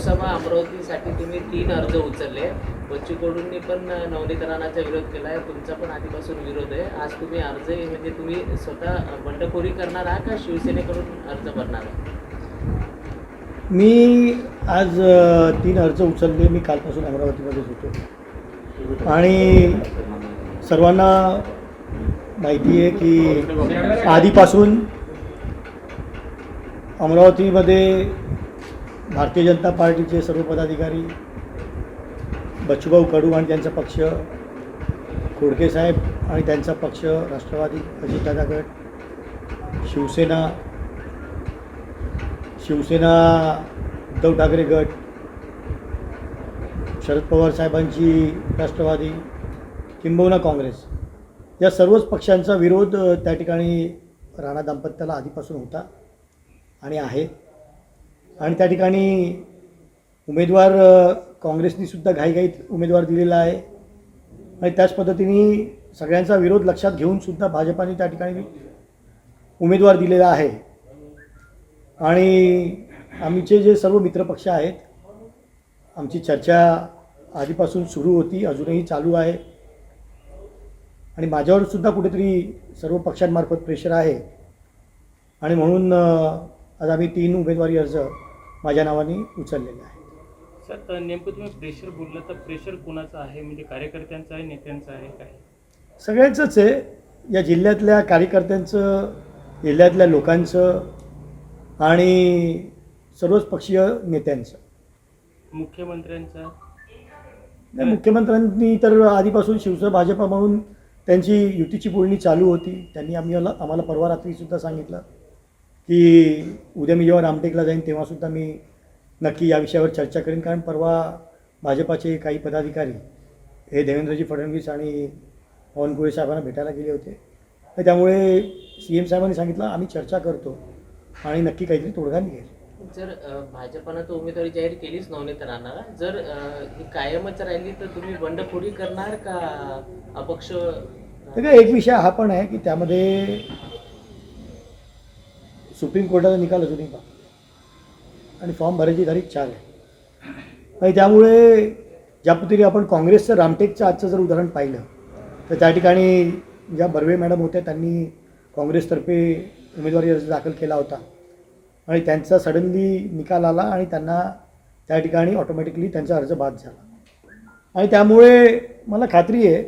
लोकसभा अमरावतीसाठी तुम्ही तीन अर्ज उचलले. बच्चू कडूंनी पण नवनीत राणाचा विरोध केला आहे तुमचा पण आधीपासून विरोध आहे. आज तुम्ही अर्ज म्हणजे तुम्ही स्वतः बंडखोरी करणार आहात का शिवसेनेकडून अर्ज भरणार मी आज तीन अर्ज उचलले. मी कालपासून अमरावतीमध्येच होतो. आणि सर्वांना माहिती आहे की आधीपासून अमरावतीमध्ये भारतीय जनता पार्टीचे सर्व पदाधिकारी बच्चूभाऊ कडू आणि त्यांचा पक्ष खोडके साहेब आणि त्यांचा पक्ष राष्ट्रवादी अजितदादा गट शिवसेना शिवसेना उद्धव ठाकरे गट शरद पवार साहेबांची राष्ट्रवादी किंबहुना काँग्रेस या सर्वच पक्षांचा विरोध त्या ठिकाणी राणा दाम्पत्याला आधीपासून होता आणि आहे. आणि त्या ठिकाणी उमेदवार काँग्रेसनीसुद्धा घाईघाईत उमेदवार दिलेला आहे. आणि त्याच पद्धतीने सगळ्यांचा विरोध लक्षात घेऊन सुद्धा भाजपाने त्या ठिकाणी उमेदवार दिलेला आहे. आणि आमचे जे सर्व मित्रपक्ष आहेत आमची चर्चा आधीपासून सुरू होती अजूनही चालू आहे. आणि माझ्यावर सुद्धा कुठेतरी सर्व पक्षांमार्फत प्रेशर आहे. आणि म्हणून आज आम्ही तीन उमेदवारी अर्ज माझ्या नावाने उचललेले आहे. सर नेमकं तुम्ही प्रेशर बोललं तर प्रेशर कोणाचं आहे? म्हणजे कार्यकर्त्यांचं आहे नेत्यांचं आहे काय? सगळ्यांचंच आहे. या जिल्ह्यातल्या कार्यकर्त्यांचं जिल्ह्यातल्या लोकांचं आणि सर्वच पक्षीय नेत्यांचं. मुख्यमंत्र्यांचं? नाही मुख्यमंत्र्यांनी तर आधीपासून शिवसेना भाजपा म्हणून त्यांची युतीची बोलणी चालू होती. त्यांनी आम्हाला आम्हाला परवा रात्रीसुद्धा सांगितलं. की उद्या मी जेव्हा रामटेकला जाईन तेव्हासुद्धा मी नक्की या विषयावर चर्चा करेन. कारण परवा भाजपाचे काही पदाधिकारी हे देवेंद्रजी फडणवीस आणि पवनकुळे साहेबांना भेटायला गेले होते. तर त्यामुळे सी एम साहेबांनी सांगितलं आम्ही चर्चा करतो आणि नक्की काहीतरी तोडगा निघेल. जर भाजपानं तर उमेदवारी जाहीर केलीच नवनीत राणाला जर ही कायमच राहिली तर तुम्ही बंडखोरी करणार का अपक्ष? एक विषय हा पण आहे की त्यामध्ये सुप्रीम कोर्टाचा निकाल अजूनही बा आणि फॉर्म भरायची तारीख चार आहे. आणि त्यामुळे ज्या पद्धतीने आपण काँग्रेसचं रामटेकचं आजचं जर उदाहरण पाहिलं तर त्या ठिकाणी ज्या बर्वे मॅडम होत्या त्यांनी काँग्रेसतर्फे उमेदवारी अर्ज दाखल केला होता. आणि त्यांचा सडनली निकाल आला आणि त्यांना त्या ठिकाणी ऑटोमॅटिकली त्यांचा अर्ज बाद झाला. आणि त्यामुळे मला खात्री आहे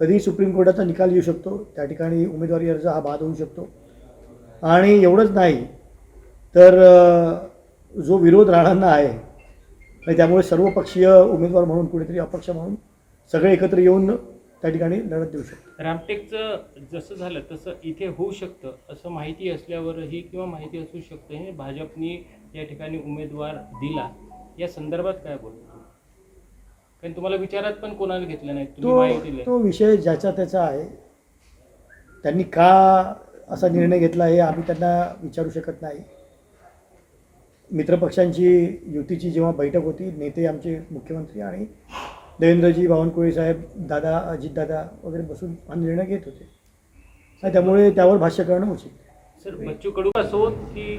कधीही सुप्रीम कोर्टाचा निकाल येऊ शकतो त्या ठिकाणी उमेदवारी अर्ज हा बाद होऊ शकतो. आणि एवढंच नाही तर जो विरोध राहणारा आहे आणि त्यामुळे सर्वपक्षीय उमेदवार म्हणून कुठेतरी अपक्ष म्हणून सगळे एकत्र येऊन त्या ठिकाणी लढत देऊ शकतो. रामटेकचं जसं झालं तसं इथे होऊ शकतं असं माहिती असल्यावरही किंवा माहिती असू शकतं हे भाजपनी या ठिकाणी उमेदवार दिला. या संदर्भात काय बोलतो कारण तुम्हाला विचारात पण कोणाला घेतलं नाही तो तो विषय ज्याचा त्याचा आहे त्यांनी का असा निर्णय घेतला हे आम्ही त्यांना विचारू शकत नाही. मित्रपक्षांची युतीची जेव्हा बैठक होती नेते आमचे मुख्यमंत्री आणि देवेंद्रजी बावनकुळे साहेब दादा अजितदादा वगैरे बसून हा निर्णय घेत होते. त्यामुळे त्यावर भाष्य करणं उचित सर बच्चू कडू असो की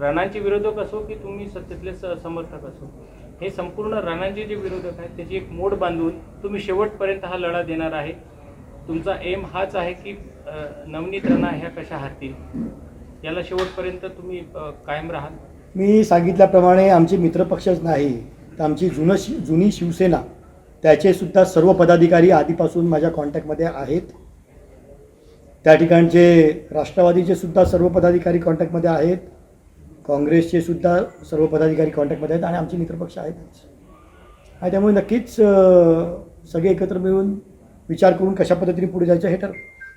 राणांचे विरोधक असो की तुम्ही सत्तेतले स- समर्थक असो हे संपूर्ण राणांचे जे विरोधक आहेत त्याची एक मोड बांधून तुम्ही शेवटपर्यंत हा लढा देणार आहे. तुमचा एम हाच आहे की नवनीत राणा ह्या कशा हरतील? याला शेवटपर्यंत तुम्ही कायम राहाल? मी सांगितल्याप्रमाणे आमचे मित्रपक्षच नाही तर आमची जुनं शि जुनी शिवसेना त्याचेसुद्धा सर्व पदाधिकारी आधीपासून माझ्या कॉन्टॅक्टमध्ये आहेत. त्या ठिकाणचे राष्ट्रवादीचे सुद्धा सर्व पदाधिकारी कॉन्टॅक्टमध्ये आहेत. काँग्रेसचे सुद्धा सर्व पदाधिकारी कॉन्टॅक्टमध्ये आहेत आणि आमचे मित्रपक्ष आहेत आणि त्यामुळे नक्कीच सगळे एकत्र मिळून विचार करून कशा पद्धतीने पुढे जायचं हे ठरवू.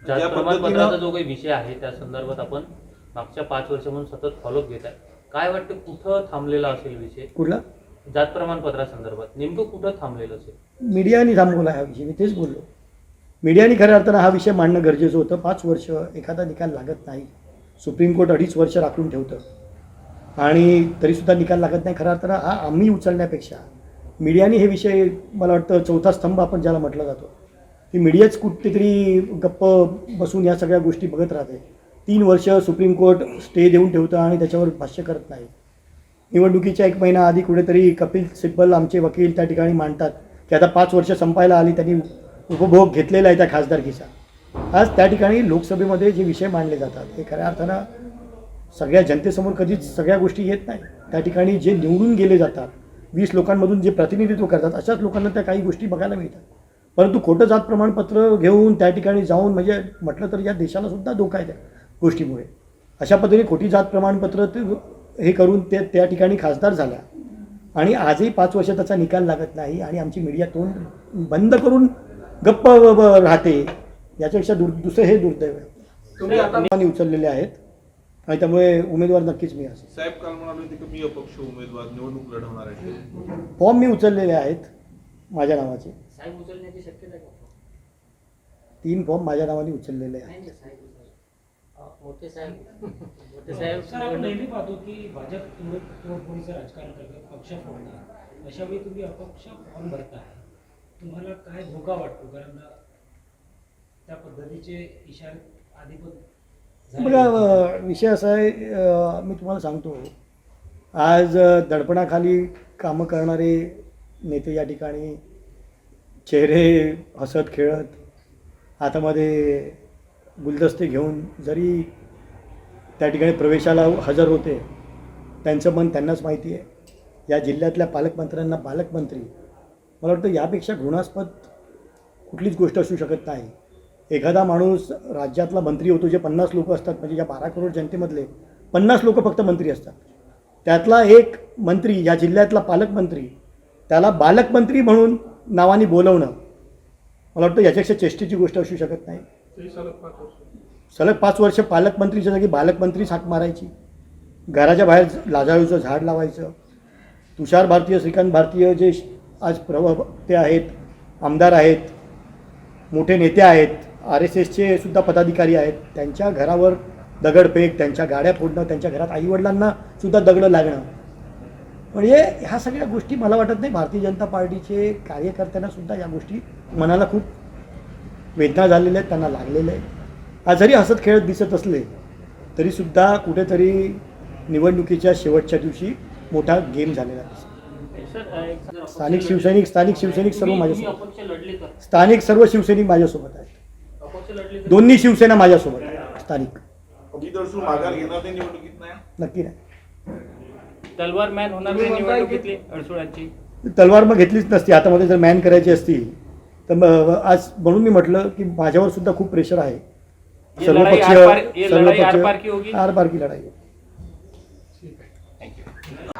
ज्या ज्या प्रमाणपत्राचा जो काही विषय आहे त्या संदर्भात आपण मागच्या पाच वर्षांपासून सतत फॉलोअप घेत आहे. काय वाटतं कुठं थांबलेला असेल विषय? कुठला? जात प्रमाणपत्रासंदर्भात नेमकं कुठं थांबलेलं असेल? मीडियाने थांबवला हा विषय मी तेच बोललो. मीडियाने खऱ्या अर्थानं हा विषय मांडणं गरजेचं होतं. पाच वर्ष एखादा निकाल लागत नाही. सुप्रीम कोर्ट अडीच वर्ष राखून ठेवतं. आणि तरीसुद्धा निकाल लागत नाही. खऱ्या अर्थानं हा आम्ही उचलण्यापेक्षा मीडियाने हे विषय मला वाटतं चौथा स्तंभ आपण ज्याला म्हटलं जातो ही मीडियाच कुठेतरी गप्प बसून या सगळ्या गोष्टी बघत राहते. तीन वर्ष सुप्रीम कोर्ट स्टे देऊन ठेवतं आणि त्याच्यावर भाष्य करत नाही. निवडणुकीच्या एक महिना आधी कुठेतरी कपिल सिब्बल आमचे वकील त्या ठिकाणी मांडतात की आता पाच वर्ष संपायला आली त्यांनी उपभोग घेतलेला आहे त्या खासदारकीचा. आज त्या ठिकाणी लोकसभेमध्ये जे विषय मांडले जातात हे खऱ्या अर्थानं सगळ्या जनतेसमोर कधीच सगळ्या गोष्टी येत नाही. त्या ठिकाणी जे निवडून गेले जातात वीस लोकांमधून जे प्रतिनिधित्व करतात अशाच लोकांना त्या काही गोष्टी बघायला मिळतात. परंतु खोटं जात प्रमाणपत्र घेऊन त्या ठिकाणी जाऊन म्हणजे म्हटलं तर या देशाला सुद्धा धोका आहे त्या गोष्टीमुळे. अशा पद्धतीने खोटी जात प्रमाणपत्र ते हे करून ते त्या ठिकाणी खासदार झाल्या. आणि आजही पाच वर्ष त्याचा निकाल लागत नाही आणि आमची मीडिया तोंड बंद करून गप्प राहते याच्यापेक्षा दुर दुसरं हे दुर्दैव आहे. तुम्ही आता लोकांनी उचललेले आहेत. आणि त्यामुळे उमेदवार नक्कीच मी असेल. साहेब काल म्हणाले होते की मी अपक्ष उमेदवार निवडणूक लढवणार आहे. फॉर्म मी उचललेले आहेत. माझ्या नावाचे. साहेब उचलण्याची शक्यता आहे का? तीन फॉर्म माझ्या नावाने उचललेले आहेत. साहेब मोठे साहेब. मोठे साहेब सर आपण नेहमी निवडणूक- पाहतो की भाजप तुम्ही तोडफोडीचं राजकारण करतात पक्ष फोडणार. अशा वेळी तुम्ही अपक्ष फॉर्म भरताय तुम्हाला काय धोका वाटतो? कारण त्या पद्धतीचे इशारे आधी पण झाले. बघा अ, विषय असा आहे मी तुम्हाला सांगतो. आज दडपणाखाली कामं करणारे नेते या ठिकाणी चेहरे हसत खेळत हातामध्ये गुलदस्ते घेऊन जरी त्या ठिकाणी प्रवेशाला हजर होते त्यांचं मन त्यांनाच माहिती आहे. या जिल्ह्यातल्या पालकमंत्र्यांना पालकमंत्री मला वाटतं यापेक्षा घृणास्पद कुठलीच गोष्ट असू शकत नाही. एखादा माणूस राज्यातला मंत्री होतो जे पन्नास लोक असतात म्हणजे या बारा करोड जनतेमधले पन्नास लोक फक्त मंत्री असतात. त्यातला एक मंत्री या जिल्ह्यातला पालकमंत्री त्याला बालकमंत्री म्हणून नावाने बोलवणं मला वाटतं याच्यापेक्षा चेष्टेची गोष्ट असू शकत नाही. तरी सलग पाच वर्ष. सलग पाच वर्ष पालकमंत्रीच्या जागी बालकमंत्रीच हाक मारायची. घराच्या बाहेर लाजाळूचं झाड लावायचं. तुषार भारतीय श्रीकांत भारतीय जे आज प्रवक्ते आहेत आमदार आहेत मोठे नेते आहेत आर एस एसचे सुद्धा पदाधिकारी आहेत त्यांच्या घरावर दगडफेक त्यांच्या गाड्या फोडणं त्यांच्या घरात आईवडिलांना सुद्धा दगडं लागणं म्हणजे ह्या सगळ्या गोष्टी मला वाटत नाही भारतीय जनता पार्टीचे कार्यकर्त्यांना सुद्धा या गोष्टी मनाला खूप वेदना झालेल्या आहेत त्यांना लागलेल्या आहेत. आज जरी हसत खेळत दिसत असले तरीसुद्धा कुठेतरी निवडणुकीच्या शेवटच्या दिवशी मोठा गेम झालेला दिसतो. स्थानिक शिवसैनिक स्थानिक शिवसैनिक सर्व माझ्यासोबत. अपक्ष लढले तर स्थानिक सर्व शिवसैनिक माझ्यासोबत आहेत. दोन्ही शिवसेना माझ्यासोबत आहे स्थानिक. नक्की नाही. तलवार मॅन होणार नाही निवडणुकीतली अडसुळांची. तलवार मग घेतलीच नसती. हातामध्ये जर मॅन करायची असती तर मग आज म्हणून मी म्हटलं की माझ्यावर सुद्धा खूप प्रेशर आहे. ये लढाई आरपार- ये लढाई आरपार की होगी? आरपार की लढाई आहे.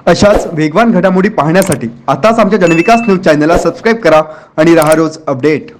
अशाच वेगवान घडामोडी पाहण्यासाठी आताच आमच्या जनविकास न्यूज चॅनलला सबस्क्राईब करा आणि रहा रोज अपडेट